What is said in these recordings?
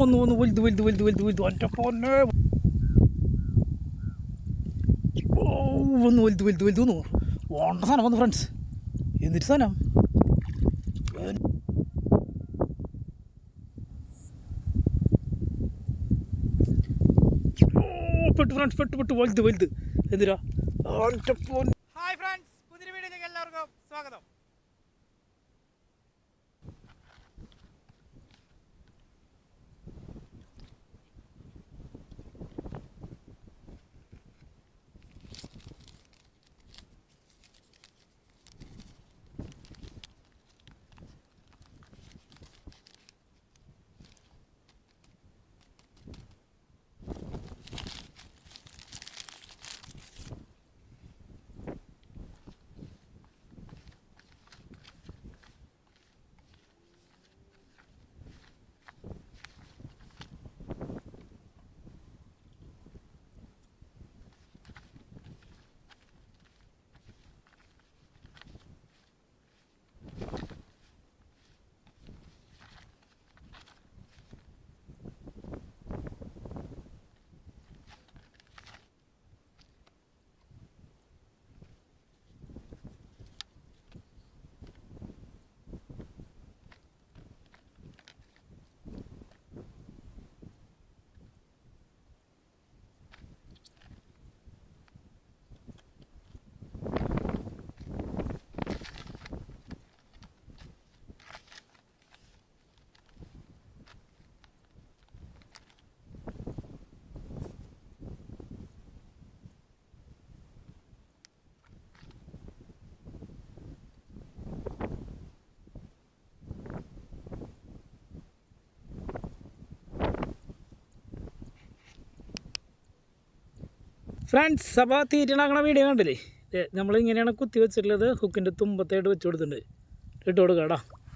വന്നു വന്നു വലുത് വലുത് വലുത് വലുത് വലുത് എന്റെ പൊന്നെ ഓ വന്നു വലുത് വലുത് വലുത് വന്നു വേണ്ട സാധനം വന്നു ഫ്രണ്ട്സ് എന്നിട്ട് സാധനം പെട്ടു ഫ്രണ്ട്സ് പെട്ടു പെട്ടു വലുത് വലുത് എന്തിനാ എന്റെ പൊന്നെ ഫ്രണ്ട്സ് അപ്പോൾ തീറ്റണാക്കണ വീഡിയോ കണ്ടില്ലേ? ദേ, നമ്മളിങ്ങനെയാണ് കുത്തി വെച്ചിട്ടുള്ളത്. ഹുക്കിന്റെ തുമ്പത്തായിട്ട് വെച്ച് കൊടുത്തിട്ടുണ്ട്. ഇട്ട് കൊടുക്കാടാ ഓ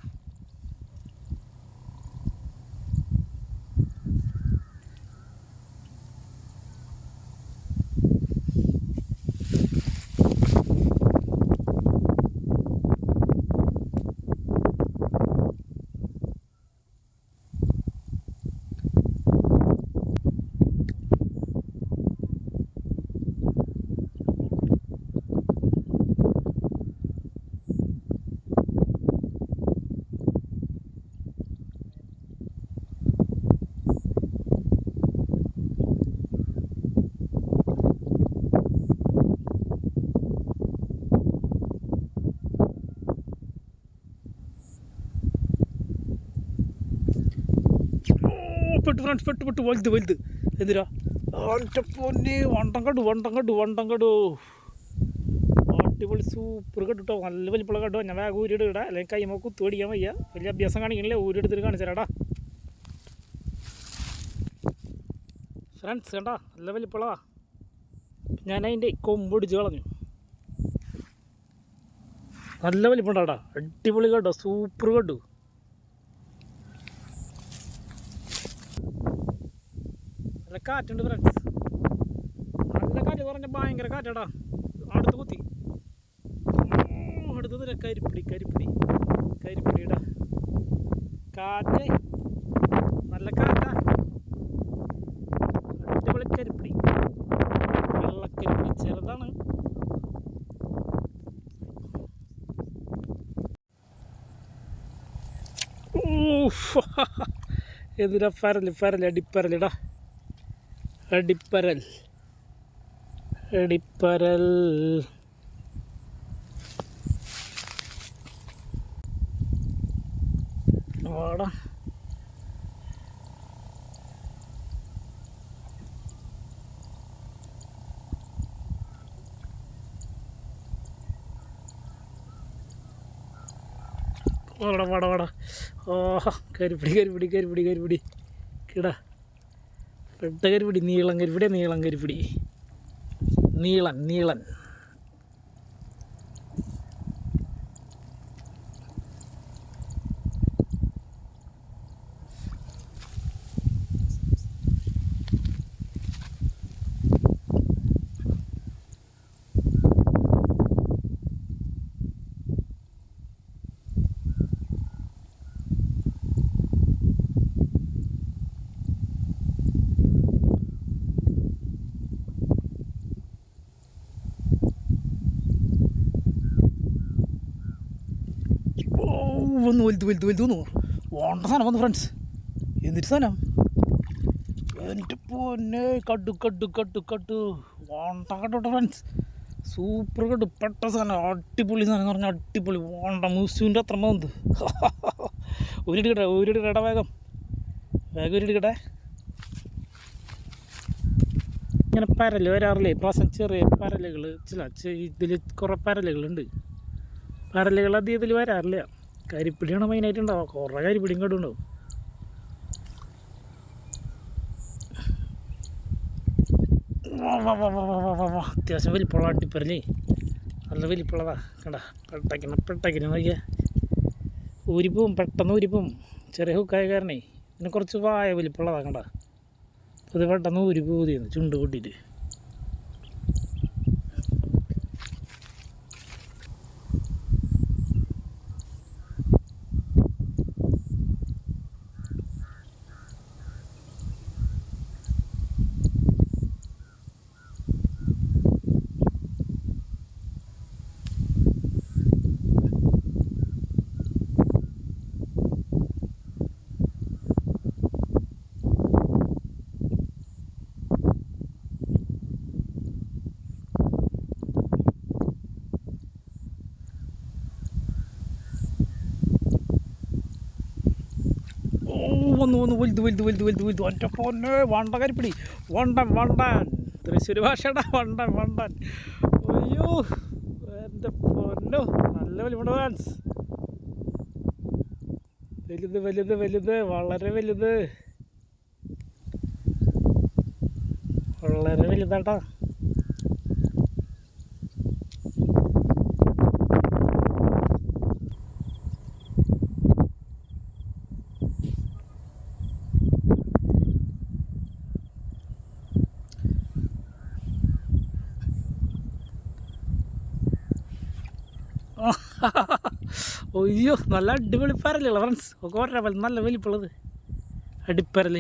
പെട്ടു ഫ്രണ്ട്സ് പെട്ട് പെട്ട് വലുത് വലുത്. എന്തിനാ? പൊന്നെ വണ്ടം കണ്ടു വണ്ടം കണ്ടു വണ്ടം കണ്ടു. അടിപൊളി സൂപ്പർ കേട്ടോ നല്ല വലിപ്പമുള്ള കേട്ടോ. ഞാൻ വേഗം ഊരിട്ട് ഇടാം അല്ലെങ്കിൽ കൈമ കുത്തു പിടിക്കാൻ വയ്യ. വലിയ അഭ്യാസം കാണിക്കണില്ലേ? ഊരിയെടുത്തിട്ട് കാണിച്ചു തരാടാ ഫ്രണ്ട്സ് കണ്ടാ? നല്ല വലിപ്പമുള്ളതാ. ഞാൻ അതിന്റെ കൊമ്പൊടിച്ച് കളഞ്ഞു. നല്ല വലിപ്പുണ്ടാടാ അടിപൊളി കേട്ടോ. സൂപ്പർ കണ്ടു കാറ്റുണ്ട് ഫ്രണ്ട്സ് നല്ല കാറ്റ് പറഞ്ഞ ഭയങ്കര കാറ്റടാ. അടുത്ത് കുത്തി. അടുത്ത് നിര കരിപ്പിടി കരിപ്പിടി. കരിപ്പിടിടാ കാറ്റ്. നല്ല കാറ്റാ. അടിപൊളി കരിപ്പിടി. വെള്ളക്കരിപ്പിടി ചെറുതാണ്. എതിരാ പരൽ പരൽ അടിപ്പരലിടാ. അടിപ്പരൽ അടിപ്പരൽ വാടാ. വാടാ വാടാ വാടാ. ഓ കരിപ്പിടി കരിപ്പിടി കരിപ്പിടി കരിപ്പിടി കിടാ. പെട്ട കരുപിടി നീളം കരിപ്പിടി നീളം കരുപിടി നീളൻ നീളൻ. വന്നു വലുത് വലുത് വലുത് വന്നു. വേണ്ട സാധനം വന്നു ഫ്രണ്ട്സ് എന്നിട്ട് സാധനം? എന്റെ പൊന്നെ കട്ടു കട്ടു കട്ടു കട്ടു വേണ്ട കട്ടോട്ടെ ഫ്രണ്ട്സ് സൂപ്പർ കട്ടു പെട്ട സാധനം. അടിപൊളി സാധനം പറഞ്ഞാൽ അടിപൊളി. വേണ്ട മുസുവിന്റെ അത്ര മന്ത് ഊരിടുക്കട്ടെ ഊരിടുക്കട്ടെ വേഗം. വേഗം ഊരിടുക്കട്ടെ ഇങ്ങനെ പരൽ വരാറില്ലേ? പ്രാവശ്യം ചെറിയ പരലുകൾ ചില ഇതിൽ കുറേ പരലുകളുണ്ട്. പരലുകൾ അധികം ഇതിൽ വരാറില്ല. കരിപ്പിടിയാണ് മെയിനായിട്ട് ഉണ്ടാവുക. കുറേ കരിപ്പിടിയും കടും ഉണ്ടാവും. വാ, വാ, വാ, വാ, വാ, വാ, വാ, വാ. അത്യാവശ്യം വലിപ്പമുള്ള അടിപ്പരലേ നല്ല വലിപ്പമുള്ളതാ. കണ്ട പെട്ടക്കിന പെട്ടക്കിനെ നോക്കിയാ. ഊരിപ്പോവും പെട്ടെന്ന് ഊരിപ്പോവും. ചെറിയ ഹുക്കായ കാരണേ പിന്നെ കുറച്ച് വായ വലിപ്പമുള്ളതാ കണ്ട. ഇത് പെട്ടെന്ന് ഊരി പോവുകയെന്ന് ചുണ്ട് കൂട്ടിയിട്ട് ഓ വന്നു വന്നു വലുത് വലുത് വലുത് വലുത് വലുത്. ഒറ്റ പൊന്നെ വണ്ട കരിപ്പിടി. വണ്ടൻ വണ്ടൻ. തൃശ്ശൂർ ഭാഷയുടെ വണ്ടൻ വണ്ടൻ. അയ്യോ എന്റെ പൊന്നോ. നല്ല വലിയ ഡാൻസ് വലുത് വലുത് വലുത് വളരെ വലുത്. വളരെ വലുതാട്ടാ. അയ്യോ നല്ല അടിപൊളി പരലുള്ള ഫ്രണ്ട്സ് ഒക്കെ ഒരേ നല്ല വലിപ്പുള്ളത് അടിപ്പരൽ.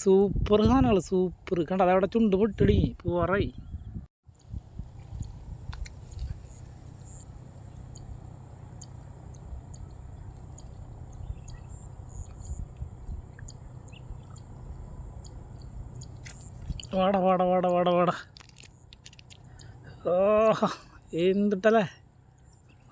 സൂപ്പർ സാധനങ്ങൾ സൂപ്പർ കണ്ട അതവിടെ ചുണ്ട് പൊട്ടിടി. പോറായി. വാട വാട വാട വാട വാട. ഓ എന്തിട്ടല്ലേ? നല്ല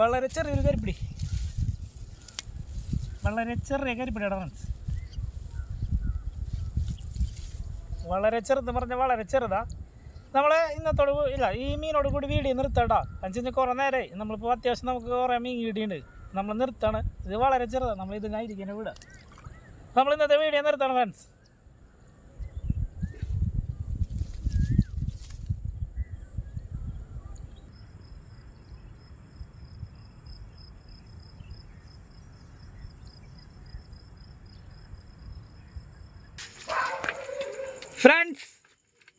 വളരെ ചെറിയൊരു കരിപ്പിടി. വളരെ ചെറിയ കരിപ്പിടിയാണ് ഫ്രണ്ട്സ്. വളരെ ചെറുത് പറഞ്ഞാൽ വളരെ ചെറുതാ. നമ്മൾ ഇന്നത്തോട് ഇല്ല ഈ മീനോട് കൂടി വീടി നിർത്തട്ടാ അഞ്ചിന് കുറേ നേരമായി നമ്മളിപ്പോൾ അത്യാവശ്യം നമുക്ക് കുറേ മീൻ കിട്ടിയിട്ടുണ്ട്. നമ്മൾ നിർത്താണ്. ഇത് വളരെ ചെറുതാണ് നമ്മൾ ഇതിനായിരിക്കും വീട് നമ്മൾ ഇന്നത്തെ വീഡിയോ നിർത്താണ് ഫ്രണ്ട്സ്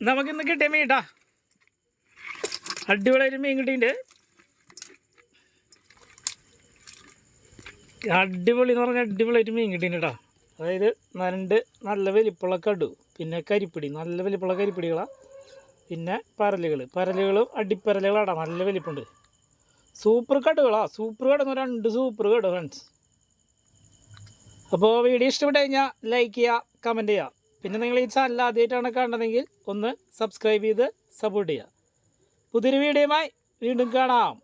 നമുക്കിന്ന് കിട്ടിയ മീൻ കേട്ടാ അടിപൊളിയായിട്ട് മീൻ കിട്ടിയിട്ടുണ്ട്. അടിപൊളി എന്ന് പറഞ്ഞാൽ അടിപൊളിയായിട്ട് മീൻ കിട്ടിയിട്ടുണ്ട് കേട്ടോ. അതായത് നരണ്ട് നല്ല വലിപ്പുള്ള കടു പിന്നെ കരിപ്പിടി നല്ല വലിപ്പുള്ള കരിപ്പിടികളാണ് പിന്നെ പരലുകൾ പരലുകളും അടിപ്പരലുകളാടാ നല്ല വലിപ്പുണ്ട്. സൂപ്പർ കടുകളാ സൂപ്പർ കടന്ന് രണ്ട് സൂപ്പർ കടു ഫ്രണ്ട്സ് അപ്പോൾ വീഡിയോ ഇഷ്ടപ്പെട്ട് കഴിഞ്ഞാൽ ലൈക്ക് ചെയ്യുക കമന്റ് ചെയ്യുക. പിന്നെ നിങ്ങൾ ഈ ചാനൽ ആദ്യമായിട്ടാണ് കണ്ടതെങ്കിൽ ഒന്ന് സബ്സ്ക്രൈബ് ചെയ്ത് സപ്പോർട്ട് ചെയ്യുക. പുതിയൊരു വീഡിയോയുമായി വീണ്ടും കാണാം.